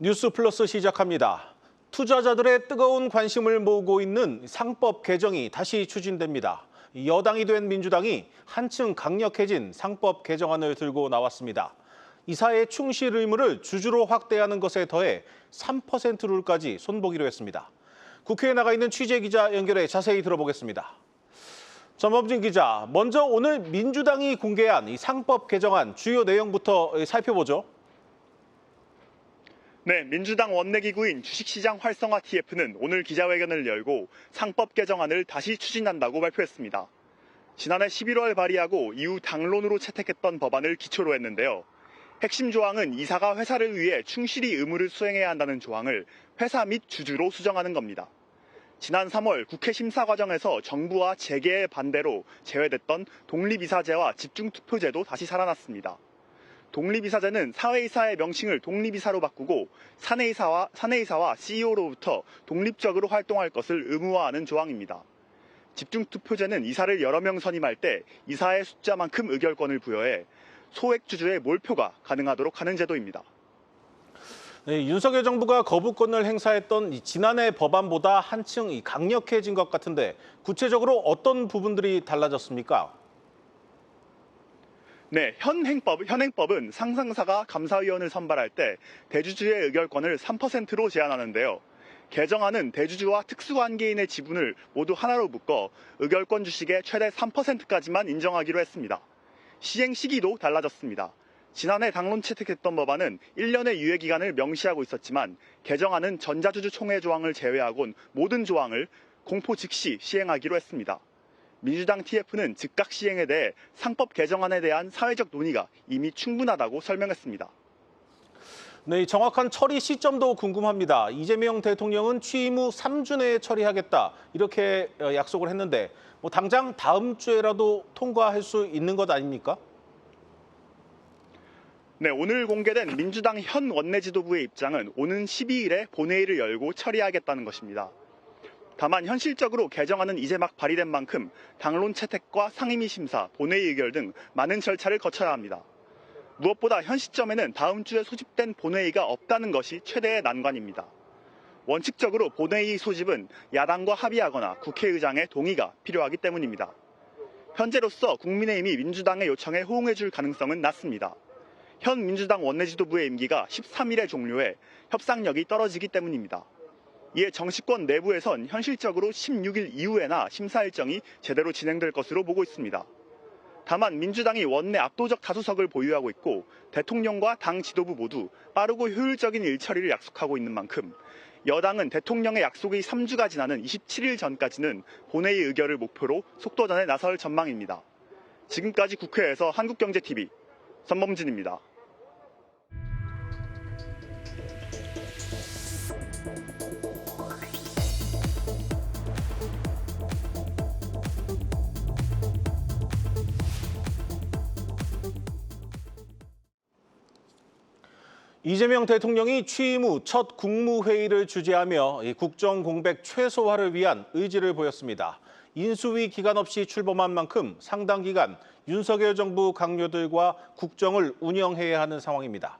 뉴스 플러스 시작합니다. 투자자들의 뜨거운 관심을 모으고 있는 상법 개정이 다시 추진됩니다. 여당이 된 민주당이 한층 강력해진 상법 개정안을 들고 나왔습니다. 이사의 충실 의무를 주주로 확대하는 것에 더해 3%룰까지 손보기로 했습니다. 국회에 나가 있는 취재 기자 연결해 자세히 들어보겠습니다. 전범진 기자, 먼저 오늘 민주당이 공개한 이 상법 개정안 주요 내용부터 살펴보죠. 네, 민주당 원내기구인 주식시장 활성화 TF는 오늘 기자회견을 열고 상법 개정안을 다시 추진한다고 발표했습니다. 지난해 11월 발의하고 이후 당론으로 채택했던 법안을 기초로 했는데요. 핵심 조항은 이사가 회사를 위해 충실히 의무를 수행해야 한다는 조항을 회사 및 주주로 수정하는 겁니다. 지난 3월 국회 심사 과정에서 정부와 재계의 반대로 제외됐던 독립이사제와 집중투표제도 다시 살아났습니다. 독립이사제는 사회이사의 명칭을 독립이사로 바꾸고 사내이사와, 사내이사와 CEO로부터 독립적으로 활동할 것을 의무화하는 조항입니다. 집중투표제는 이사를 여러 명 선임할 때 이사의 숫자만큼 의결권을 부여해 소액주주의 몰표가 가능하도록 하는 제도입니다. 네, 윤석열 정부가 거부권을 행사했던 이 지난해 법안보다 한층 이 강력해진 것 같은데 구체적으로 어떤 부분들이 달라졌습니까? 네, 현행법, 현행법은 상상사가 감사위원을 선발할 때 대주주의 의결권을 3%로 제한하는데요. 개정안은 대주주와 특수관계인의 지분을 모두 하나로 묶어 의결권 주식의 최대 3%까지만 인정하기로 했습니다. 시행 시기도 달라졌습니다. 지난해 당론 채택했던 법안은 1년의 유예 기간을 명시하고 있었지만 개정안은 전자주주 총회 조항을 제외하곤 모든 조항을 공포 즉시 시행하기로 했습니다. 민주당 TF는 즉각 시행에 대해 상법 개정안에 대한 사회적 논의가 이미 충분하다고 설명했습니다. 네, 이 정확한 처리 시점도 궁금합니다. 이재명 대통령은 취임 후 3주 내에 처리하겠다 이렇게 어, 약속을 했는데 뭐 당장 다음 주에라도 통과할 수 있는 것 아닙니까? 네, 오늘 공개된 민주당 현 원내 지도부의 입장은 오는 12일에 본회의를 열고 처리하겠다는 것입니다. 다만 현실적으로 개정안은 이제 막 발의된 만큼 당론 채택과 상임위 심사, 본회의 의결 등 많은 절차를 거쳐야 합니다. 무엇보다 현 시점에는 다음 주에 소집된 본회의가 없다는 것이 최대의 난관입니다. 원칙적으로 본회의 소집은 야당과 합의하거나 국회의장의 동의가 필요하기 때문입니다. 현재로서 국민의힘이 민주당의 요청에 호응해줄 가능성은 낮습니다. 현 민주당 원내지도부의 임기가 13일에 종료해 협상력이 떨어지기 때문입니다. 이에 정치권 내부에선 현실적으로 16일 이후에나 심사 일정이 제대로 진행될 것으로 보고 있습니다. 다만 민주당이 원내 압도적 다수석을 보유하고 있고 대통령과 당 지도부 모두 빠르고 효율적인 일처리를 약속하고 있는 만큼 여당은 대통령의 약속이 3주가 지나는 27일 전까지는 본회의 의결을 목표로 속도전에 나설 전망입니다. 지금까지 국회에서 한국경제TV 선범진입니다. 이재명 대통령이 취임 후 첫 국무회의를 주재하며 이 국정 공백 최소화를 위한 의지를 보였습니다. 인수위 기간 없이 출범한 만큼 상당 기간 윤석열 정부 강요들과 국정을 운영해야 하는 상황입니다.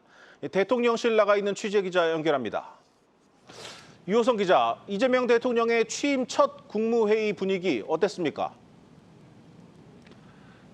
대통령실 나가 있는 취재 기자 연결합니다. 유호성 기자, 이재명 대통령의 취임 첫 국무회의 분위기 어땠습니까?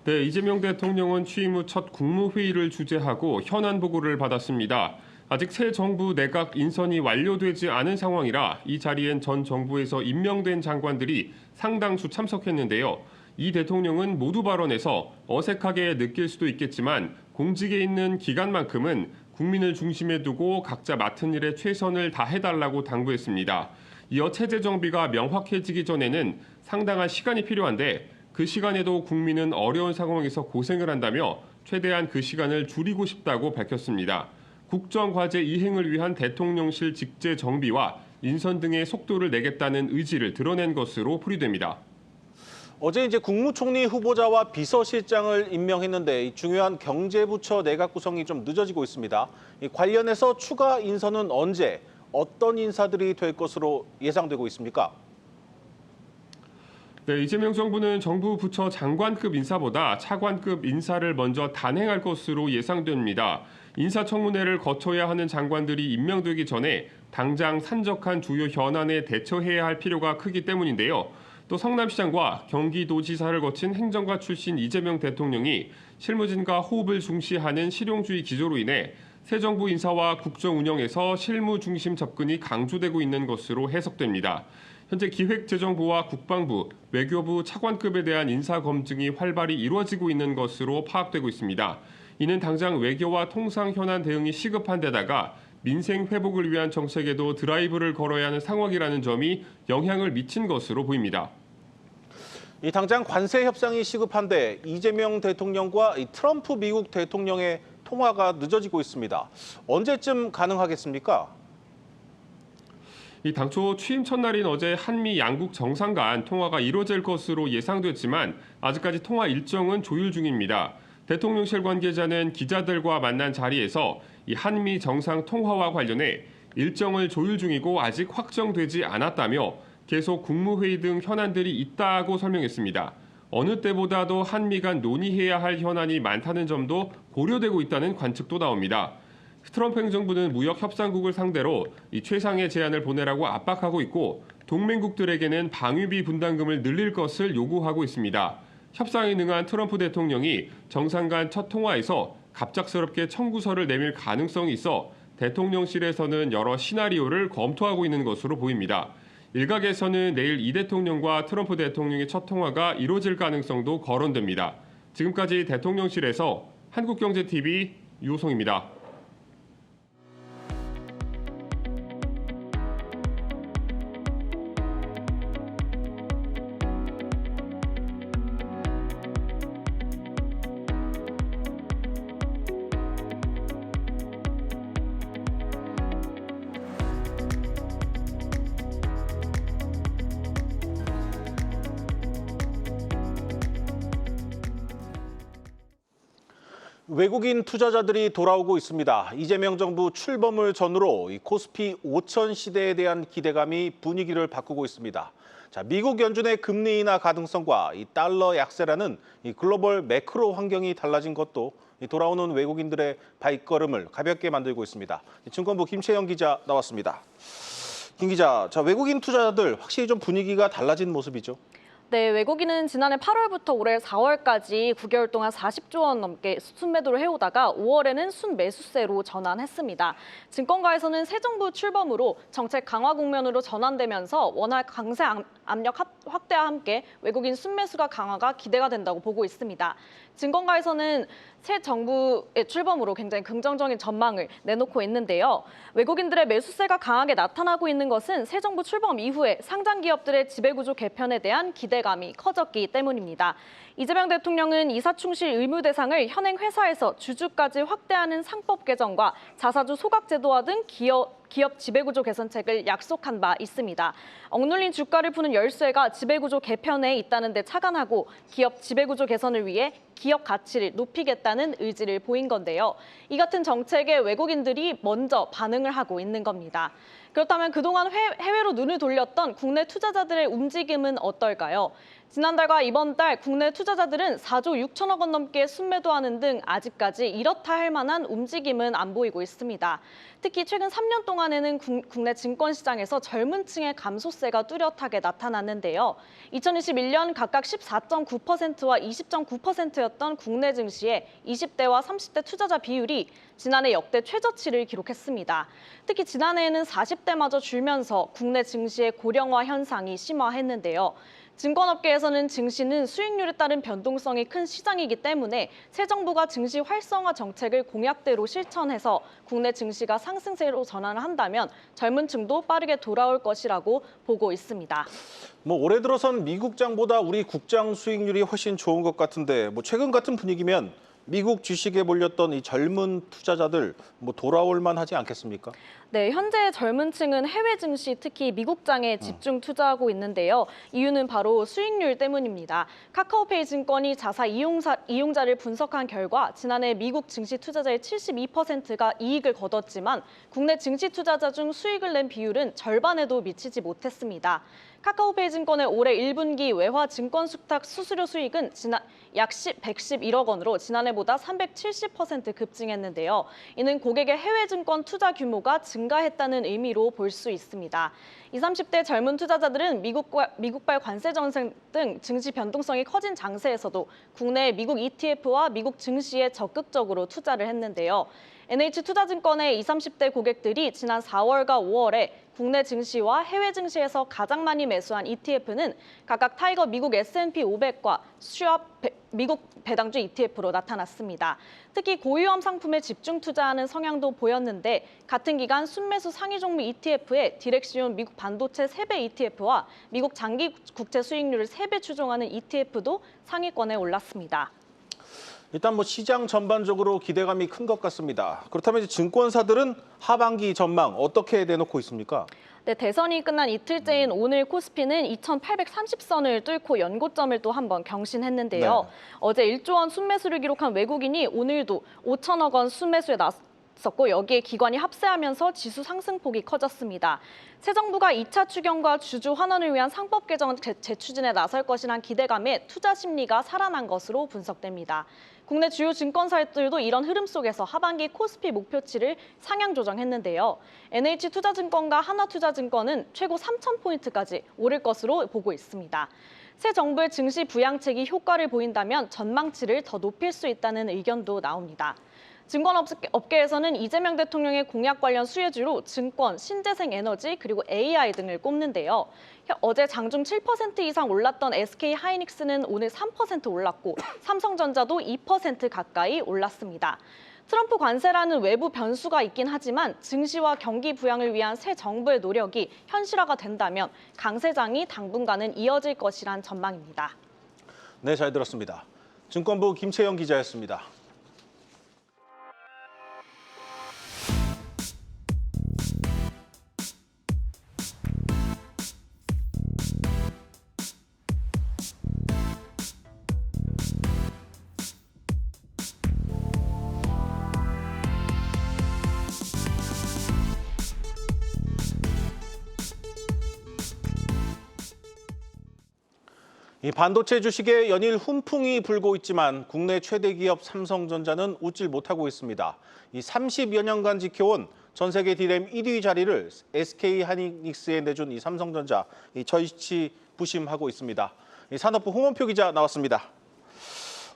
네, 이재명 대통령은 취임 후 첫 국무회의를 주재하고 현안 보고를 받았습니다. 아직 새 정부 내각 인선이 완료되지 않은 상황이라 이 자리엔 전 정부에서 임명된 장관들이 상당수 참석했는데요. 이 대통령은 모두 발언에서 어색하게 느낄 수도 있겠지만 공직에 있는 기간만큼은 국민을 중심에 두고 각자 맡은 일에 최선을 다해달라고 당부했습니다. 이어 체제 정비가 명확해지기 전에는 상당한 시간이 필요한데 그 시간에도 국민은 어려운 상황에서 고생을 한다며 최대한 그 시간을 줄이고 싶다고 밝혔습니다. 국정과제 이행을 위한 대통령실 직제 정비와 인선 등의 속도를 내겠다는 의지를 드러낸 것으로 풀이됩니다. 어제 이제 국무총리 후보자와 비서실장을 임명했는데 이 중요한 경제부처 내각 구성이 좀 늦어지고 있습니다. 이 관련해서 추가 인선은 언제 어떤 인사들이 될 것으로 예상되고 있습니까? 네, 이재명 정부는 정부 부처 장관급 인사보다 차관급 인사를 먼저 단행할 것으로 예상됩니다. 인사청문회를 거쳐야 하는 장관들이 임명되기 전에 당장 산적한 주요 현안에 대처해야 할 필요가 크기 때문인데요. 또 성남시장과 경기도지사를 거친 행정가 출신 이재명 대통령이 실무진과 호흡을 중시하는 실용주의 기조로 인해 새 정부 인사와 국정 운영에서 실무 중심 접근이 강조되고 있는 것으로 해석됩니다. 현재 기획재정부와 국방부, 외교부 차관급에 대한 인사 검증이 활발히 이루어지고 있는 것으로 파악되고 있습니다. 이는 당장 외교와 통상 현안 대응이 시급한 데다가 민생 회복을 위한 정책에도 드라이브를 걸어야 하는 상황이라는 점이 영향을 미친 것으로 보입니다. 이 당장 관세 협상이 시급한데 이재명 대통령과 이 트럼프 미국 대통령의 통화가 늦어지고 있습니다. 언제쯤 가능하겠습니까? 이 당초 취임 첫날인 어제 한미 양국 정상 간 통화가 이뤄질 것으로 예상됐지만 아직까지 통화 일정은 조율 중입니다. 대통령실 관계자는 기자들과 만난 자리에서 이 한미 정상 통화와 관련해 일정을 조율 중이고 아직 확정되지 않았다며 계속 국무회의 등 현안들이 있다고 설명했습니다. 어느 때보다도 한미 간 논의해야 할 현안이 많다는 점도 고려되고 있다는 관측도 나옵니다. 트럼프 행정부는 무역 협상국을 상대로 이 최상의 제안을 보내라고 압박하고 있고 동맹국들에게는 방위비 분담금을 늘릴 것을 요구하고 있습니다. 협상에 능한 트럼프 대통령이 정상 간 첫 통화에서 갑작스럽게 청구서를 내밀 가능성이 있어 대통령실에서는 여러 시나리오를 검토하고 있는 것으로 보입니다. 일각에서는 내일 이 대통령과 트럼프 대통령의 첫 통화가 이루어질 가능성도 거론됩니다. 지금까지 대통령실에서 한국경제TV 유호성입니다. 외국인 투자자들이 돌아오고 있습니다. 이재명 정부 출범을 전후로 이 코스피 5천 시대에 대한 기대감이 분위기를 바꾸고 있습니다. 자, 미국 연준의 금리 인하 가능성과 이 달러 약세라는 이 글로벌 매크로 환경이 달라진 것도 이 돌아오는 외국인들의 발걸음을 가볍게 만들고 있습니다. 증권부 김채영 기자 나왔습니다. 김 기자, 자 외국인 투자자들 확실히 좀 분위기가 달라진 모습이죠. 네, 외국인은 지난해 8월부터 올해 4월까지 9개월 동안 40조 원 넘게 순매도를 해오다가 5월에는 순매수세로 전환했습니다. 증권가에서는 새 정부 출범으로 정책 강화 국면으로 전환되면서 원화 강세 압- 압력 합- 확대와 함께 외국인 순매수가 강화가 기대가 된다고 보고 있습니다. 증권가에서는 새 정부의 출범으로 굉장히 긍정적인 전망을 내놓고 있는데요. 외국인들의 매수세가 강하게 나타나고 있는 것은 새 정부 출범 이후에 상장 기업들의 지배구조 개편에 대한 기대 감이 커졌기 때문입니다. 이재명 대통령은 이사충실 의무 대상을 현행 회사에서 주주까지 확대하는 상법 개정과 자사주 소각 제도화 등 기업 기업 지배구조 개선책을 약속한 바 있습니다. 억눌린 주가를 푸는 열쇠가 지배구조 개편에 있다는 데 착안하고 기업 지배구조 개선을 위해 기업 가치를 높이겠다는 의지를 보인 건데요. 이 같은 정책에 외국인들이 먼저 반응을 하고 있는 겁니다. 그렇다면 그동안 해- 해외로 눈을 돌렸던 국내 투자자들의 움직임은 어떨까요? 지난달과 이번 달 국내 투자자들은 4조 6천억 원 넘게 순매도하는 등 아직까지 이렇다 할 만한 움직임은 안 보이고 있습니다. 특히 최근 3년 동안에는 국- 국내 증권 시장에서 젊은 층의 감소세가 뚜렷하게 나타났는데요. 2021년 각각 14.9%와 20.9%였던 국내 증시의 20대와 30대 투자자 비율이 지난해 역대 최저치를 기록했습니다. 특히 지난해에는 40대마저 줄면서 국내 증시의 고령화 현상이 심화했는데요. 증권업계에서는 증시는 수익률에 따른 변동성이 큰 시장이기 때문에 새 정부가 증시 활성화 정책을 공약대로 실천해서 국내 증시가 상승세로 전환을 한다면 젊은 층도 빠르게 돌아올 것이라고 보고 있습니다. 뭐 올해 들어선 미국장보다 우리 국장 수익률이 훨씬 좋은 것 같은데 뭐 최근 같은 분위기면 미국 주식에 몰렸던 이 젊은 투자자들 뭐 돌아올 만하지 않겠습니까? 네, 현재 젊은 층은 해외 증시, 특히 미국장에 집중 투자하고 있는데요. 이유는 바로 수익률 때문입니다. 카카오페이 증권이 자사 이용사, 이용자를 분석한 결과 지난해 미국 증시 투자자의 72%가 이익을 거뒀지만 국내 증시 투자자 중 수익을 낸 비율은 절반에도 미치지 못했습니다. 카카오페이 증권의 올해 1분기 외화 증권 수탁 수수료 수익은 지난 약 10, 111억 원으로 지난해보다 370% 급증했는데요. 이는 고객의 해외 증권 투자 규모가 증가했다는 의미로 볼 수 있습니다. 20, 30대 젊은 투자자들은 미국과, 미국발 관세 정책 등 증시 변동성이 커진 장세에서도 국내 미국 ETF와 미국 증시에 적극적으로 투자를 했는데요. NH투자증권의 20, 30대 고객들이 지난 4월과 5월에 국내 증시와 해외 증시에서 가장 많이 매수한 ETF는 각각 타이거 미국 S&P 500과 슈압 배- 미국 배당주 ETF로 나타났습니다. 특히 고위험 상품에 집중 투자하는 성향도 보였는데 같은 기간 순매수 상위 종목 ETF에 디렉시온 미국 반도체 3배 ETF와 미국 장기 국채 수익률을 3배 추종하는 ETF도 상위권에 올랐습니다. 일단 뭐 시장 전반적으로 기대감이 큰 것 같습니다. 그렇다면 이제 증권사들은 하반기 전망 어떻게 내놓고 있습니까? 네, 대선이 끝난 이틀째인 오늘 코스피는 2,830선을 뚫고 연고점을 또 한 번 경신했는데요. 네. 어제 1조 원 순매수를 기록한 외국인이 오늘도 5천억 원 순매수에 나섰고 여기에 기관이 합세하면서 지수 상승폭이 커졌습니다. 새 정부가 2차 추경과 주주 환원을 위한 상법 개정 재- 재추진에 나설 것이란 기대감에 투자 심리가 살아난 것으로 분석됩니다. 국내 주요 증권사들도 이런 흐름 속에서 하반기 코스피 목표치를 상향 조정했는데요. NH투자증권과 하나투자증권은 최고 3,000포인트까지 오를 것으로 보고 있습니다. 새 정부의 증시 부양책이 효과를 보인다면 전망치를 더 높일 수 있다는 의견도 나옵니다. 증권업계에서는 이재명 대통령의 공약 관련 수혜주로 증권, 신재생 에너지 그리고 AI 등을 꼽는데요. 어제 장중 7% 이상 올랐던 SK 하이닉스는 오늘 3% 올랐고 삼성전자도 2% 가까이 올랐습니다. 트럼프 관세라는 외부 변수가 있긴 하지만 증시와 경기 부양을 위한 새 정부의 노력이 현실화가 된다면 강세장이 당분간은 이어질 것이란 전망입니다. 네, 잘 들었습니다. 증권부 김채영 기자였습니다. 반도체 주식에 연일 훈풍이 불고 있지만 국내 최대 기업 삼성전자는 웃질 못하고 있습니다. 이 30여 년간 지켜온 전 세계 디램 1위 자리를 SK 하이닉스에 내준 이 삼성전자 이 절치 부심하고 있습니다. 이 산업부 홍원표 기자 나왔습니다.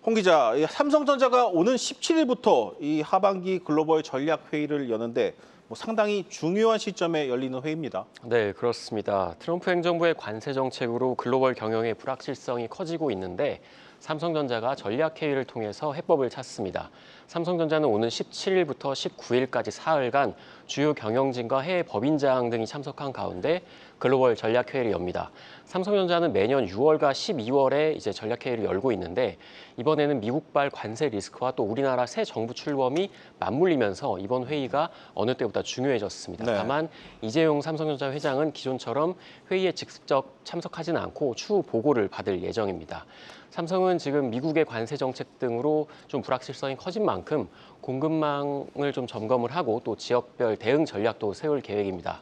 홍 기자, 이 삼성전자가 오는 17일부터 이 하반기 글로벌 전략 회의를 여는데 뭐 상당히 중요한 시점에 열리는 회의입니다. 네, 그렇습니다. 트럼프 행정부의 관세 정책으로 글로벌 경영의 불확실성이 커지고 있는데 삼성전자가 전략 회의를 통해서 해법을 찾습니다. 삼성전자는 오는 17일부터 19일까지 사흘간 주요 경영진과 해외 법인장 등이 참석한 가운데 글로벌 전략 회의를 엽니다. 삼성전자는 매년 6월과 12월에 이제 전략 회의를 열고 있는데 이번에는 미국발 관세 리스크와 또 우리나라 새 정부 출범이 맞물리면서 이번 회의가 어느 때보다 중요해졌습니다. 네. 다만 이재용 삼성전자 회장은 기존처럼 회의에 직접 참석하지는 않고 추후 보고를 받을 예정입니다. 삼성은 지금 미국의 관세 정책 등으로 좀 불확실성이 커진 만큼 공급망을 좀 점검을 하고 또 지역별 대응 전략도 세울 계획입니다.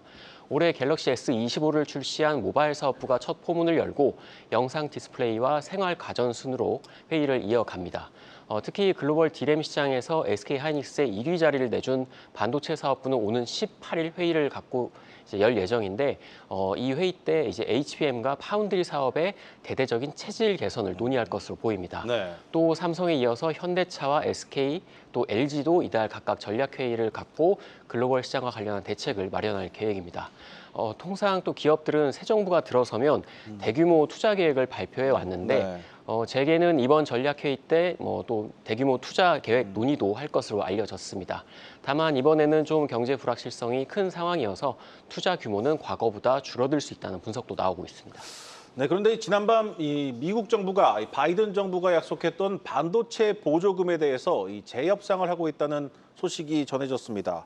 올해 갤럭시 S25를 출시한 모바일 사업부가 첫 포문을 열고 영상 디스플레이와 생활 가전 순으로 회의를 이어갑니다. 어, 특히 글로벌 디램 시장에서 SK 하이닉스의 1위 자리를 내준 반도체 사업부는 오는 18일 회의를 갖고 이제 열 예정인데 어, 이 회의 때 이제 HBM과 파운드리 사업의 대대적인 체질 개선을 논의할 것으로 보입니다. 네. 또 삼성에 이어서 현대차와 SK 또 LG도 이달 각각 전략 회의를 갖고 글로벌 시장과 관련한 대책을 마련할 계획입니다. 어, 통상 또 기업들은 새 정부가 들어서면 대규모 투자 계획을 발표해 왔는데 네. 어, 재계는 이번 전략 회의 때 뭐 또 대규모 투자 계획 논의도 할 것으로 알려졌습니다. 다만 이번에는 좀 경제 불확실성이 큰 상황이어서 투자 규모는 과거보다 줄어들 수 있다는 분석도 나오고 있습니다. 네, 그런데 지난밤 이 미국 정부가 이 바이든 정부가 약속했던 반도체 보조금에 대해서 이 재협상을 하고 있다는 소식이 전해졌습니다.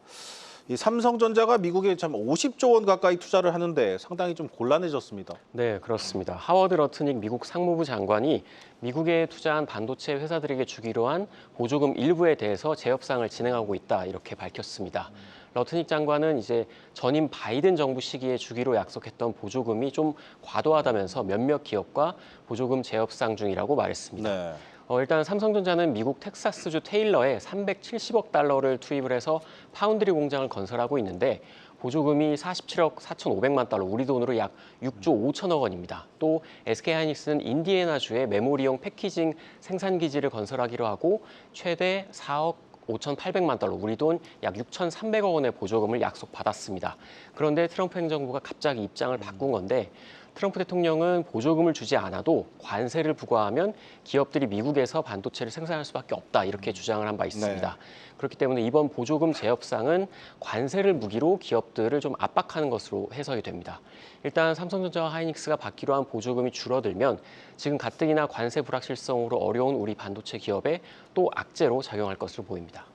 이 삼성전자가 미국에 참 50조 원 가까이 투자를 하는데 상당히 좀 곤란해졌습니다. 네, 그렇습니다. 하워드 러트닉 미국 상무부 장관이 미국에 투자한 반도체 회사들에게 주기로 한 보조금 일부에 대해서 재협상을 진행하고 있다 이렇게 밝혔습니다. 러트닉 장관은 이제 전임 바이든 정부 시기에 주기로 약속했던 보조금이 좀 과도하다면서 몇몇 기업과 보조금 재협상 중이라고 말했습니다. 네. 어, 일단 삼성전자는 미국 텍사스주 테일러에 370억 달러를 투입을 해서 파운드리 공장을 건설하고 있는데 보조금이 47억 4,500만 달러, 우리 돈으로 약 6조 5천억 원입니다. 또 SK 하이닉스는 인디애나주에 메모리용 패키징 생산 기지를 건설하기로 하고 최대 4억 5,800만 달러, 우리 돈 약 6,300억 원의 보조금을 약속받았습니다. 그런데 트럼프 행정부가 갑자기 입장을 바꾼 건데 트럼프 대통령은 보조금을 주지 않아도 관세를 부과하면 기업들이 미국에서 반도체를 생산할 수밖에 없다 이렇게 주장을 한 바 있습니다. 그렇기 때문에 이번 보조금 재협상은 관세를 무기로 기업들을 좀 압박하는 것으로 해석이 됩니다. 일단 삼성전자와 하이닉스가 받기로 한 보조금이 줄어들면 지금 가뜩이나 관세 불확실성으로 어려운 우리 반도체 기업에 또 악재로 작용할 것으로 보입니다.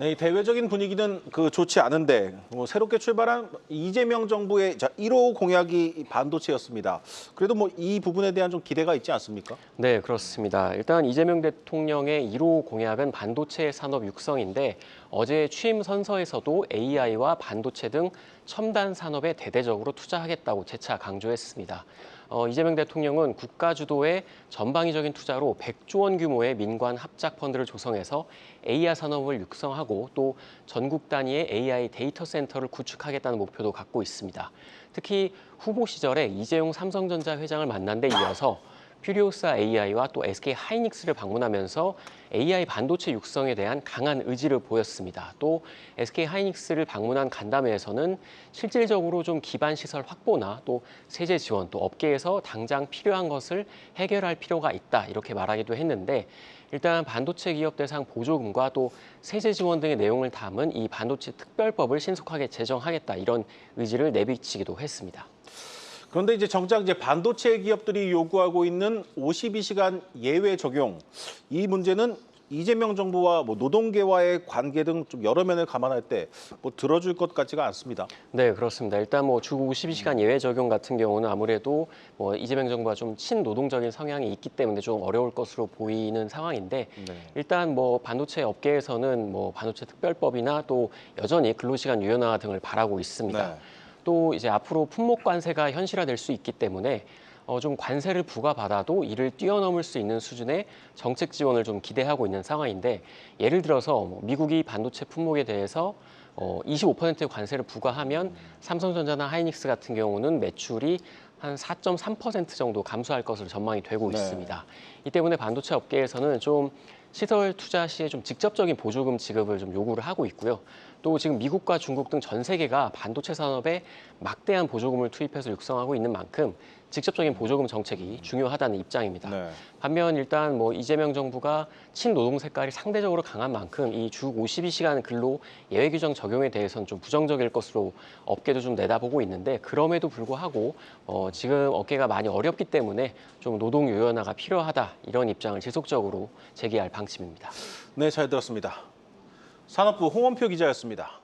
네, 이 대외적인 분위기는 그 좋지 않은데 뭐 새롭게 출발한 이재명 정부의 자 1호 공약이 반도체였습니다. 그래도 뭐 이 부분에 대한 좀 기대가 있지 않습니까? 네, 그렇습니다. 일단 이재명 대통령의 1호 공약은 반도체 산업 육성인데 어제 취임 선서에서도 AI와 반도체 등 첨단 산업에 대대적으로 투자하겠다고 재차 강조했습니다. 어, 이재명 대통령은 국가 주도의 전방위적인 투자로 100조 원 규모의 민관 합작 펀드를 조성해서 AI 산업을 육성하고 또 전국 단위의 AI 데이터 센터를 구축하겠다는 목표도 갖고 있습니다. 특히 후보 시절에 이재용 삼성전자 회장을 만난 데 이어서 퓨리오사 AI와 또 SK 하이닉스를 방문하면서 AI 반도체 육성에 대한 강한 의지를 보였습니다. 또 SK 하이닉스를 방문한 간담회에서는 실질적으로 좀 기반 시설 확보나 또 세제 지원 또 업계에서 당장 필요한 것을 해결할 필요가 있다 이렇게 말하기도 했는데 일단 반도체 기업 대상 보조금과 또 세제 지원 등의 내용을 담은 이 반도체 특별법을 신속하게 제정하겠다 이런 의지를 내비치기도 했습니다. 그런데 이제 정작 이제 반도체 기업들이 요구하고 있는 52시간 예외 적용 이 문제는 이재명 정부와 뭐 노동계와의 관계 등 좀 여러 면을 감안할 때 뭐 들어줄 것 같지가 않습니다. 네, 그렇습니다. 일단 뭐 주 52시간 예외 적용 같은 경우는 아무래도 뭐 이재명 정부가 좀 친노동적인 성향이 있기 때문에 좀 어려울 것으로 보이는 상황인데 네. 일단 뭐 반도체 업계에서는 뭐 반도체 특별법이나 또 여전히 근로시간 유연화 등을 바라고 있습니다. 네. 또 이제 앞으로 품목 관세가 현실화될 수 있기 때문에 어, 좀 관세를 부과받아도 이를 뛰어넘을 수 있는 수준의 정책 지원을 좀 기대하고 있는 상황인데 예를 들어서 뭐 미국이 반도체 품목에 대해서 어, 25%의 관세를 부과하면 삼성전자나 하이닉스 같은 경우는 매출이 한 4.3% 정도 감소할 것으로 전망이 되고 네. 있습니다. 이 때문에 반도체 업계에서는 좀 시설 투자 시에 좀 직접적인 보조금 지급을 좀 요구를 하고 있고요. 또 지금 미국과 중국 등 전 세계가 반도체 산업에 막대한 보조금을 투입해서 육성하고 있는 만큼 직접적인 보조금 정책이 중요하다는 입장입니다. 네. 반면 일단 뭐 이재명 정부가 친노동 색깔이 상대적으로 강한 만큼 이 주 52시간 근로 예외 규정 적용에 대해서는 좀 부정적일 것으로 업계도 좀 내다보고 있는데 그럼에도 불구하고 어, 지금 업계가 많이 어렵기 때문에 좀 노동 유연화가 필요하다 이런 입장을 지속적으로 제기할 방침입니다. 네, 잘 들었습니다. 산업부 홍원표 기자였습니다.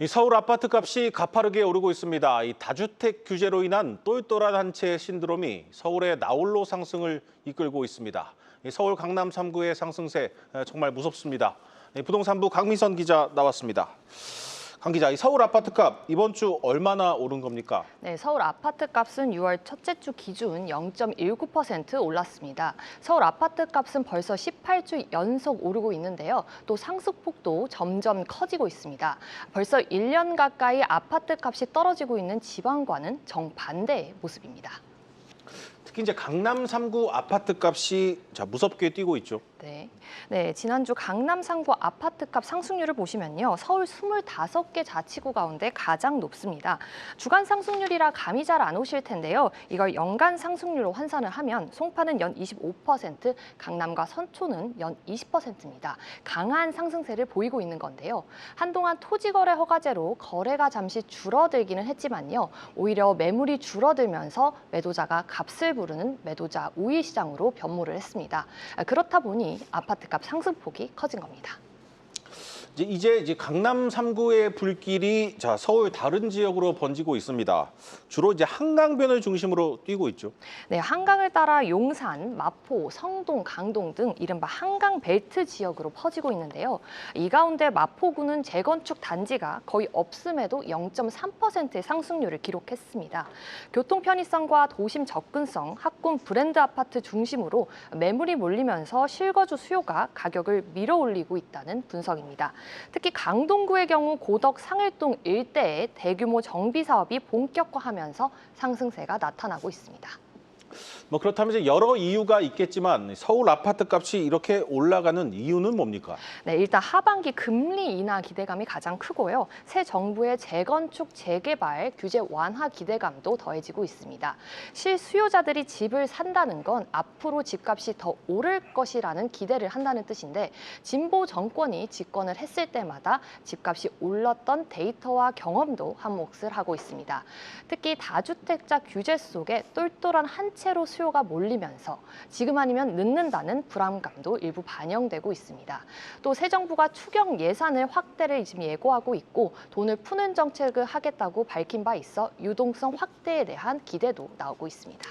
이 서울 아파트 값이 가파르게 오르고 있습니다. 이 다주택 규제로 인한 똘똘한 한 채 신드롬이 서울의 나홀로 상승을 이끌고 있습니다. 이 서울 강남 3구의 상승세 에, 정말 무섭습니다. 이 부동산부 강미선 기자 나왔습니다. 강 기자, 이 서울 아파트 값 이번 주 얼마나 오른 겁니까? 네, 서울 아파트 값은 6월 첫째 주 기준 0.19% 올랐습니다. 서울 아파트 값은 벌써 18주 연속 오르고 있는데요. 또 상승폭도 점점 커지고 있습니다. 벌써 1년 가까이 아파트 값이 떨어지고 있는 지방과는 정반대의 모습입니다. 특히 이제 강남 3구 아파트 값이 자 무섭게 뛰고 있죠. 네. 네, 지난주 강남 상구 아파트값 상승률을 보시면요. 서울 25개 자치구 가운데 가장 높습니다. 주간 상승률이라 감이 잘 안 오실 텐데요. 이걸 연간 상승률로 환산을 하면 송파는 연 25%, 강남과 선초는 연 20%입니다. 강한 상승세를 보이고 있는 건데요. 한동안 토지 거래 허가제로 거래가 잠시 줄어들기는 했지만요. 오히려 매물이 줄어들면서 매도자가 값을 부르 는 매도자 우위 시장으로 변모를 했습니다. 아, 그렇다 보니 아파트값 상승폭이 커진 겁니다. 이제 이제 이제 강남 3구의 불길이 자 서울 다른 지역으로 번지고 있습니다. 주로 이제 한강변을 중심으로 뛰고 있죠. 네, 한강을 따라 용산, 마포, 성동, 강동 등 이른바 한강 벨트 지역으로 퍼지고 있는데요. 이 가운데 마포구는 재건축 단지가 거의 없음에도 0.3%의 상승률을 기록했습니다. 교통 편의성과 도심 접근성, 학군 브랜드 아파트 중심으로 매물이 몰리면서 실거주 수요가 가격을 밀어올리고 있다는 분석입니다. 특히 강동구의 경우 고덕 상일동 일대에 대규모 정비 사업이 본격화하면서 상승세가 나타나고 있습니다. 뭐 그렇다면 이제 여러 이유가 있겠지만 서울 아파트 값이 이렇게 올라가는 이유는 뭡니까? 네, 일단 하반기 금리 인하 기대감이 가장 크고요. 새 정부의 재건축 재개발 규제 완화 기대감도 더해지고 있습니다. 실수요자들이 집을 산다는 건 앞으로 집값이 더 오를 것이라는 기대를 한다는 뜻인데 진보 정권이 집권을 했을 때마다 집값이 올랐던 데이터와 경험도 한 몫을 하고 있습니다. 특히 다주택자 규제 속에 똘똘한 한 채로 수요가 몰리면서 지금 아니면 늦는다는 불안감도 일부 반영되고 있습니다. 또 새 정부가 추경 예산을 확대를 지금 예고하고 있고 돈을 푸는 정책을 하겠다고 밝힌 바 있어 유동성 확대에 대한 기대도 나오고 있습니다.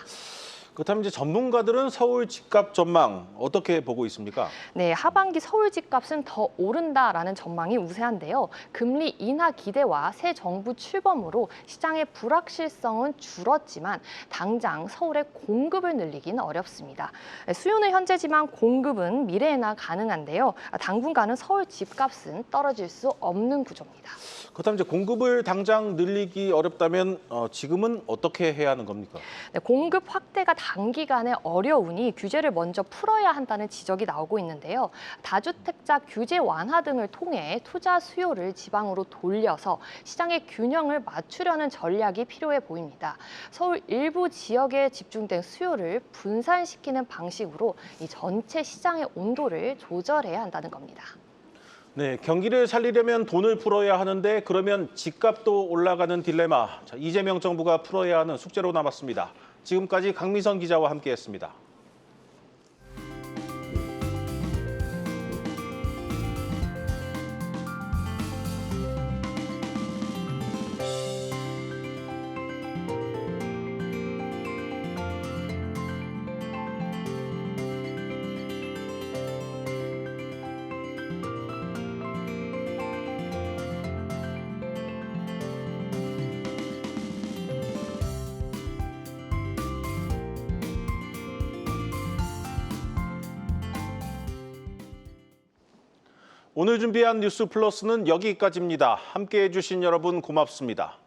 그렇다면 이제 전문가들은 서울 집값 전망 어떻게 보고 있습니까? 네, 하반기 서울 집값은 더 오른다라는 전망이 우세한데요. 금리 인하 기대와 새 정부 출범으로 시장의 불확실성은 줄었지만 당장 서울의 공급을 늘리기는 어렵습니다. 수요는 현재지만 공급은 미래에나 가능한데요. 당분간은 서울 집값은 떨어질 수 없는 구조입니다. 그렇다면 이제 공급을 당장 늘리기 어렵다면 어, 지금은 어떻게 해야 하는 겁니까? 네, 공급 확대가 단기간에 어려우니 규제를 먼저 풀어야 한다는 지적이 나오고 있는데요. 다주택자 규제 완화 등을 통해 투자 수요를 지방으로 돌려서 시장의 균형을 맞추려는 전략이 필요해 보입니다. 서울 일부 지역에 집중된 수요를 분산시키는 방식으로 이 전체 시장의 온도를 조절해야 한다는 겁니다. 네, 경기를 살리려면 돈을 풀어야 하는데 그러면 집값도 올라가는 딜레마. 자, 이재명 정부가 풀어야 하는 숙제로 남았습니다. 지금까지 강미선 기자와 함께했습니다. 오늘 준비한 뉴스 플러스는 여기까지입니다. 함께해 주신 여러분 고맙습니다.